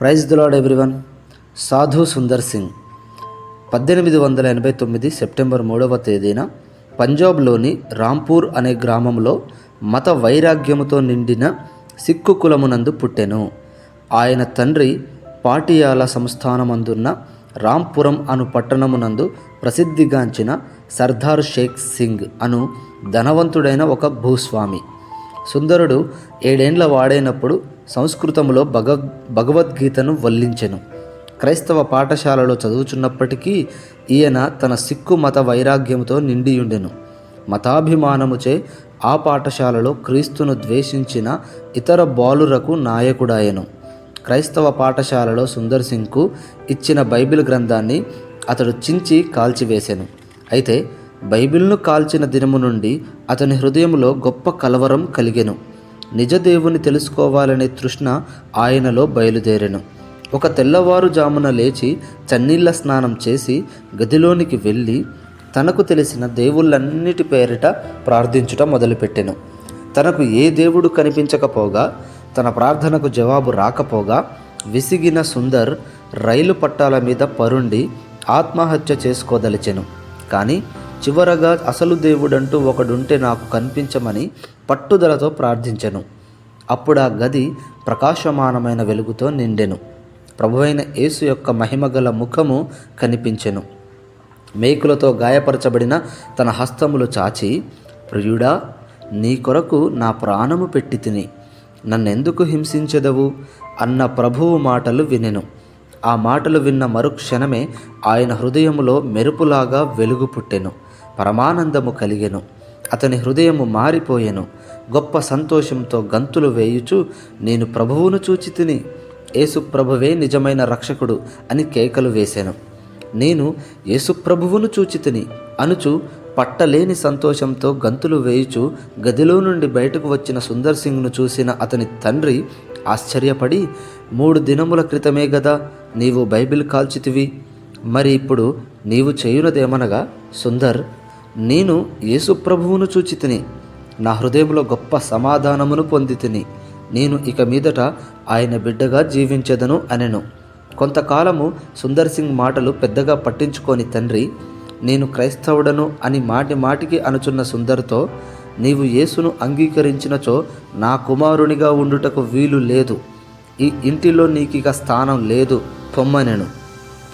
Praise దులాడ్ everyone. సాధు సుందర్ సింగ్. పద్దెనిమిది వందల ఎనభై తొమ్మిది సెప్టెంబర్ మూడవ తేదీన పంజాబ్లోని రాంపూర్ అనే గ్రామంలో మత వైరాగ్యముతో నిండిన సిక్కు కులమునందు పుట్టెను. ఆయన తండ్రి పాటియాల సంస్థానమందున్న రాంపురం అను పట్టణమునందు ప్రసిద్ధిగాంచిన సర్దార్ షేక్ సింగ్ అను ధనవంతుడైన ఒక భూస్వామి. సుందరుడు ఏడేండ్ల వాడైనప్పుడు సంస్కృతములో భగ భగవద్గీతను వల్లించెను. క్రైస్తవ పాఠశాలలో చదువుచున్నప్పటికీ ఈయన తన సిక్కు మత వైరాగ్యముతో నిండియుండెను. మతాభిమానముచే ఆ పాఠశాలలో క్రీస్తును ద్వేషించిన ఇతర బాలురకు నాయకుడాయెను. క్రైస్తవ పాఠశాలలో సుందర్ సింగ్కు ఇచ్చిన బైబిల్ గ్రంథాన్ని అతడు చించి కాల్చివేశాను అయితే బైబిల్ను కాల్చిన దినము నుండి అతని హృదయంలో గొప్ప కలవరం కలిగెను. నిజదేవుని తెలుసుకోవాలనే తృష్ణ ఆయనలో బయలుదేరెను. ఒక తెల్లవారుజామున లేచి చన్నీళ్ళ స్నానం చేసి గదిలోనికి వెళ్ళి తనకు తెలిసిన దేవుళ్ళన్నిటి పేరిట ప్రార్థించుట మొదలుపెట్టెను. తనకు ఏ దేవుడు కనిపించకపోగా తన ప్రార్థనకు జవాబు రాకపోగా విసిగిన సుందర్ రైలు పట్టాల మీద పరుండి ఆత్మహత్య చేసుకోదలిచెను. కానీ చివరగా అసలు దేవుడంటూ ఒకడుంటే నాకు కనిపించమని పట్టుదలతో ప్రార్థించెను. అప్పుడు ఆ గది ప్రకాశమానమైన వెలుగుతో నిండెను. ప్రభువైన యేసు యొక్క మహిమగల ముఖము కనిపించెను. మేకులతో గాయపరచబడిన తన హస్తములు చాచి ప్రియుడా నీ కొరకు నా ప్రాణము పెట్టి తిని. నన్నెందుకు హింసించదవు? అన్న ప్రభువు మాటలు వినెను. ఆ మాటలు విన్న మరుక్షణమే ఆయన హృదయములో మెరుపులాగా వెలుగు పుట్టెను. పరమానందము కలిగెను. అతని హృదయము మారిపోయెను. గొప్ప సంతోషంతో గంతులు వేయుచు నేను ప్రభువును చూచి తిని యేసుప్రభువే నిజమైన రక్షకుడు అని కేకలు వేశాను నేను యేసుప్రభువును చూచి తిని అనుచు పట్టలేని సంతోషంతో గంతులు వేయుచు గదిలో నుండి బయటకు వచ్చిన సుందర్ సింగ్ను చూసిన అతని తండ్రి ఆశ్చర్యపడి మూడు దినముల క్రితమే గదా నీవు బైబిల్ కాల్చితివి. మరి ఇప్పుడు నీవు చేయునదేమనగా సుందర్ నేను యేసుప్రభువును చూచి తిని నా హృదయంలో గొప్ప సమాధానమును పొంది తిని నేను ఇక మీదట ఆయన బిడ్డగా జీవించదను అనెను. కొంతకాలము సుందర్ సింగ్ మాటలు పెద్దగా పట్టించుకొని తండ్రి నేను క్రైస్తవుడను అని మాటి మాటికి అనుచున్న సుందర్తో నీవు యేసును అంగీకరించినచో నా కుమారునిగా ఉండుటకు వీలు లేదు. ఈ ఇంటిలో నీకిక స్థానం లేదు పొమ్మనెను.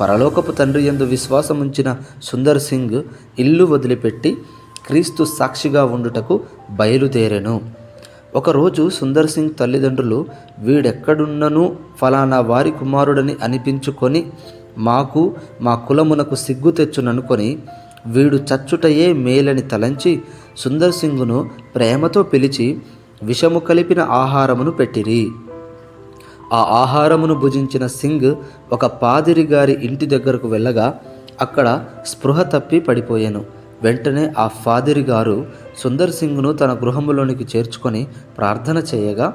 పరలోకపు తండ్రి యందు విశ్వాసముంచిన సుందర్ సింగ్ ఇల్లు వదిలిపెట్టి క్రీస్తు సాక్షిగా ఉండుటకు బయలుదేరెను. ఒకరోజు సుందర్ సింగ్ తల్లిదండ్రులు వీడెక్కడున్నను? ఫలానా వారి కుమారుడని అనిపించుకొని మాకు మా కులమునకు సిగ్గు తెచ్చుననుకొని వీడు చచ్చుటయే మేలని తలంచి సుందర్ సింగ్ను ప్రేమతో పిలిచి విషము కలిపిన ఆహారమును పెట్టిరి. ఆ ఆహారమును భుజించిన సింగ్ ఒక పాదిరి గారి ఇంటి దగ్గరకు వెళ్ళగా అక్కడ స్పృహ తప్పి పడిపోయాను. వెంటనే ఆ ఫాదిరి గారు సుందర్ సింగ్ను తన గృహములోనికి చేర్చుకొని ప్రార్థన చేయగా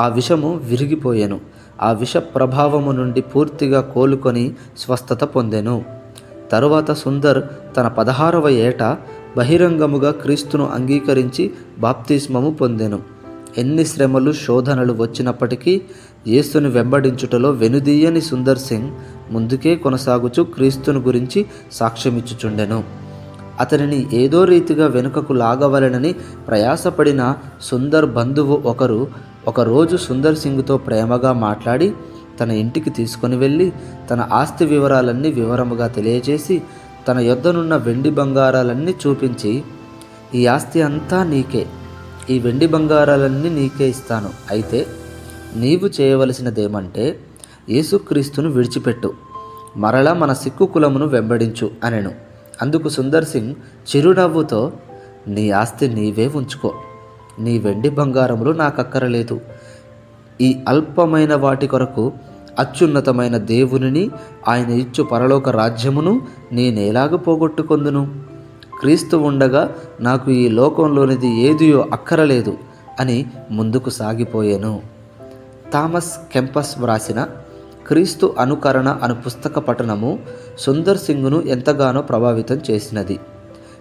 ఆ విషము విరిగిపోయాను. ఆ విష ప్రభావము నుండి పూర్తిగా కోలుకొని స్వస్థత పొందెను. తరువాత సుందర్ తన పదహారవ ఏట బహిరంగముగా క్రీస్తును అంగీకరించి బాప్తిస్మము పొందెను. ఎన్ని శ్రమలు శోధనలు వచ్చినప్పటికీ యేసుని వెంబడించుటలో వెనుదీయని సుందర్ సింగ్ ముందుకే కొనసాగుచు క్రీస్తును గురించి సాక్ష్యమిచ్చుచుండెను. అతనిని ఏదో రీతిగా వెనుకకు లాగవలెనని ప్రయాసపడిన సుందర్ బంధువు ఒకరు ఒకరోజు సుందర్ సింగ్తో ప్రేమగా మాట్లాడి తన ఇంటికి తీసుకొని వెళ్ళి తన ఆస్తి వివరాలన్నీ వివరముగా తెలియజేసి తన యొద్దనున్న వెండి బంగారాలన్నీ చూపించి ఈ ఆస్తి అంతా నీకే. ఈ వెండి బంగారాలన్నీ నీకే ఇస్తాను. అయితే నీవు చేయవలసినదేమంటే యేసుక్రీస్తును విడిచిపెట్టు. మరలా మన సిక్కు కులమును వెంబడించు అనెను. అందుకు సుందర్ సింగ్ చిరునవ్వుతో నీ ఆస్తి నీవే ఉంచుకో. నీ వెండి బంగారములు నాకక్కరలేదు. ఈ అల్పమైన వాటి కొరకు అత్యున్నతమైన దేవునిని ఆయన ఇచ్చు పరలోక రాజ్యమును నేనేలాగ పోగొట్టుకొందును. క్రీస్తు ఉండగా నాకు ఈ లోకంలోనిది ఏదియో అక్కరలేదు అని ముందుకు సాగిపోయాను. థామస్ కెంపస్ వ్రాసిన క్రీస్తు అనుకరణ అను పుస్తక పఠనము సుందర్ సింగ్ను ఎంతగానో ప్రభావితం చేసినది.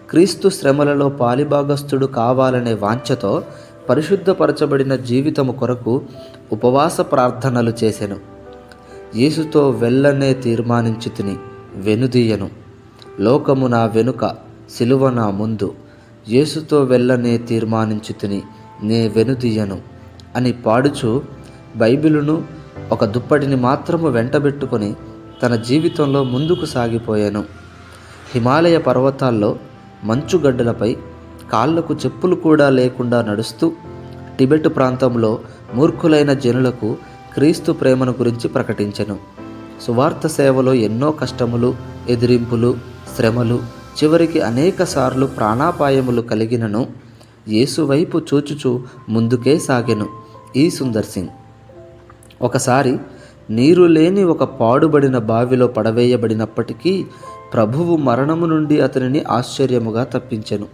క్రీస్తు శ్రమలలో పాలిభాగస్థుడు కావాలనే వాంఛతో పరిశుద్ధపరచబడిన జీవితము కొరకు ఉపవాస ప్రార్థనలు చేసెను. యేసుతో వెళ్ళనే తీర్మానించి తిని వెనుదీయను. లోకము నా వెనుక సిలువ నా ముందు. యేసుతో వెళ్ళనే తీర్మానించు తిని నే వెనుదీయను అని పాడుచు బైబిలును ఒక దుప్పటిని మాత్రము వెంటబెట్టుకొని తన జీవితంలో ముందుకు సాగిపోయాను. హిమాలయ పర్వతాల్లో మంచుగడ్డలపై కాళ్ళకు చెప్పులు కూడా లేకుండా నడుస్తూ టిబెట్ ప్రాంతంలో మూర్ఖులైన జనులకు క్రీస్తు ప్రేమను గురించి ప్రకటించెను. సువార్త సేవలో ఎన్నో కష్టములు ఎదిరింపులు శ్రమలు చివరికి అనేక సార్లు ప్రాణాపాయములు కలిగినను యేసువైపు చూచుచూ ముందుకే సాగెను. ఈ సుందర్ సింగ్. ఒకసారి నీరు లేని ఒక పాడుబడిన బావిలో పడవేయబడినప్పటికీ ప్రభువు మరణము నుండి అతనిని ఆశ్చర్యముగా తప్పించెను.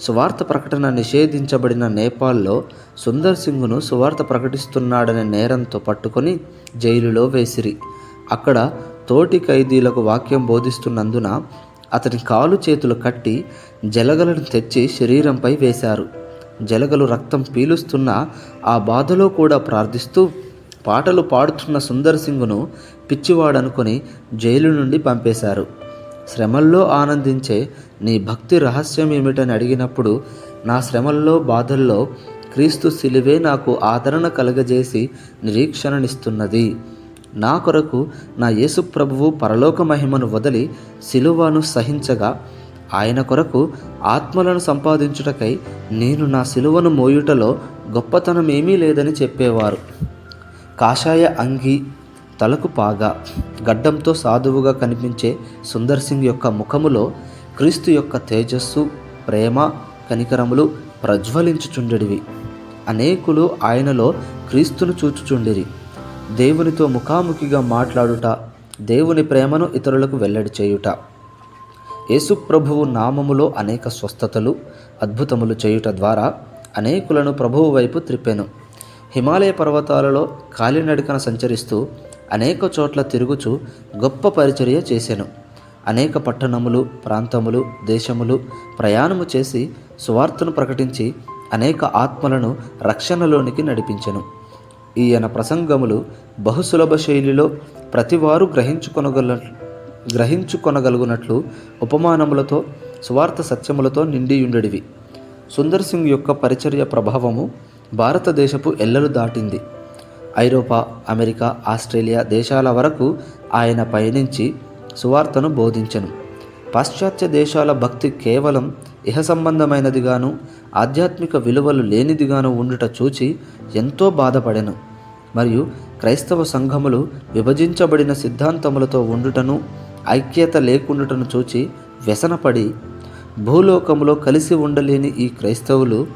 సువార్త ప్రకటన నిషేధించబడిన నేపాల్లో సుందర్ సింగ్ను సువార్త ప్రకటిస్తున్నాడనే నేరంతో పట్టుకొని జైలులో వేసిరి. అక్కడ తోటి ఖైదీలకు వాక్యం బోధిస్తున్నందున అతని కాలు చేతులు కట్టి జలగలను తెచ్చి శరీరంపై వేశారు. జలగలు రక్తం పీలుస్తున్న ఆ బాధలో కూడా ప్రార్థిస్తూ పాటలు పాడుతున్న సుందర్ సింగ్ను పిచ్చివాడనుకొని జైలు నుండి పంపేశారు. శ్రమల్లో ఆనందించే నీ భక్తి రహస్యం ఏమిటని అడిగినప్పుడు నా శ్రమల్లో బాధల్లో క్రీస్తు సిలువే నాకు ఆదరణ కలగజేసి నిరీక్షణనిస్తున్నది. నా కొరకు నా యేసు ప్రభువు పరలోక మహిమను వదిలి సిలువను సహించగా ఆయన కొరకు ఆత్మలను సంపాదించుటకై నేను నా సిలువను మోయుటలో గొప్పతనం ఏమీ లేదని చెప్పేవారు. కాషాయ అంగి తలకు పాగా గడ్డంతో సాధువుగా కనిపించే సుందర్ సింగ్ యొక్క ముఖములో క్రీస్తు యొక్క తేజస్సు ప్రేమ కనికరములు ప్రజ్వలించుచుండెడివి. అనేకులు ఆయనలో క్రీస్తును చూచుచుండిరి. దేవునితో ముఖాముఖిగా మాట్లాడుట దేవుని ప్రేమను ఇతరులకు వెల్లడి చేయుట. యేసుప్రభువు నామములో అనేక స్వస్థతలు అద్భుతములు చేయుట ద్వారా అనేకులను ప్రభువు వైపు త్రిప్పెను. హిమాలయ పర్వతాలలో కాలినడకన సంచరిస్తూ అనేక చోట్ల తిరుగుచు గొప్ప పరిచర్య చేసెను. అనేక పట్టణములు ప్రాంతములు దేశములు ప్రయాణము చేసి సువార్తను ప్రకటించి అనేక ఆత్మలను రక్షణలోనికి నడిపించెను. ఈయన ప్రసంగములు బహుసులభ శైలిలో ప్రతివారు గ్రహించుకొనగల గ్రహించుకొనగలుగునట్లు ఉపమానములతో స్వార్థ సత్యములతో నిండియుండెడివి. సుందర్ సింగ్ యొక్క పరిచర్య ప్రభావము భారతదేశపు ఎల్లలు దాటింది. ఐరోపా అమెరికా ఆస్ట్రేలియా దేశాల వరకు ఆయన పయనించి సువార్తను బోధించను. పాశ్చాత్య దేశాల భక్తి కేవలం ఇహ సంబంధమైనదిగాను ఆధ్యాత్మిక విలువలు లేనిదిగాను ఉండుట చూచి ఎంతో బాధపడెను. మరియు క్రైస్తవ సంఘములు విభజించబడిన సిద్ధాంతములతో ఉండుటను ఐక్యత లేకుండుటను చూచి వ్యసనపడి భూలోకంలో కలిసి ఉండలేని ఈ క్రైస్తవులు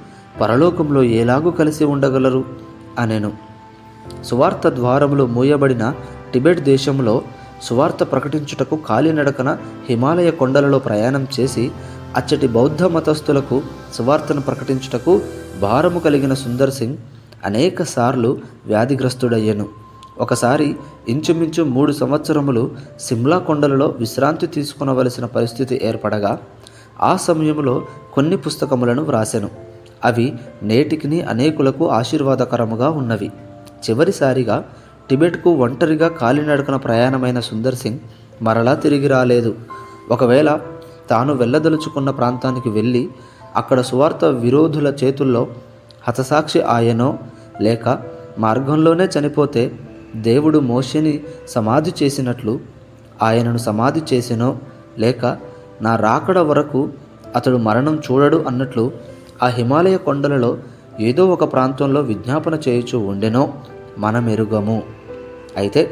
పరలోకంలో ఎలాగూ కలిసి ఉండగలరు? అనెను. సువార్త ద్వారములు మూయబడిన టిబెట్ దేశంలో సువార్త ప్రకటించుటకు కాలినడకన హిమాలయ కొండలలో ప్రయాణం చేసి అచ్చటి బౌద్ధ మతస్థులకు సువార్తను ప్రకటించుటకు భారము కలిగిన సుందర్ సింగ్ అనేక సార్లు వ్యాధిగ్రస్తుడయ్యను. ఒకసారి ఇంచుమించు మూడు సంవత్సరములు సిమ్లా కొండలలో విశ్రాంతి తీసుకునవలసిన పరిస్థితి ఏర్పడగా ఆ సమయంలో కొన్ని పుస్తకములను వ్రాసెను. అవి నేటికిని అనేకులకు ఆశీర్వాదకరముగా ఉన్నవి. చివరిసారిగా టిబెట్కు ఒంటరిగా కాలినడకన ప్రయాణమైన సుందర్ సింగ్ మరలా తిరిగి రాలేదు. ఒకవేళ తాను వెళ్ళదలుచుకున్న ప్రాంతానికి వెళ్ళి అక్కడ సువార్త విరోధుల చేతుల్లో హతసాక్షి ఆయనో లేక మార్గంలోనే చనిపోతే దేవుడు మోషిని సమాధి చేసినట్లు ఆయనను సమాధి చేసినో లేక నా రాకడ వరకు అతడు మరణం చూడడు అన్నట్లు ఆ హిమాలయ కొండలలో ఏదో ఒక ప్రాంతంలో విజ్ఞాపన చేయుచూ ఉండెనో మనమెరుగము. అయితే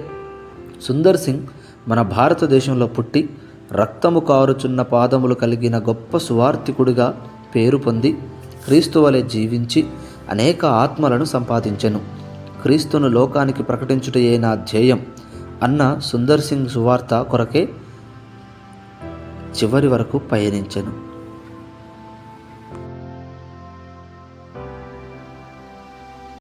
సుందర్ సింగ్ మన భారతదేశంలో పుట్టి రక్తము కారుచున్న పాదములు కలిగిన గొప్ప సువార్థికుడిగా పేరు పొంది క్రీస్తు వలె జీవించి అనేక ఆత్మలను సంపాదించెను. క్రీస్తును లోకానికి ప్రకటించుటయే నా ధ్యేయం అన్న సుందర్ సింగ్ సువార్త కొరకే చివరి వరకు పయనించెను.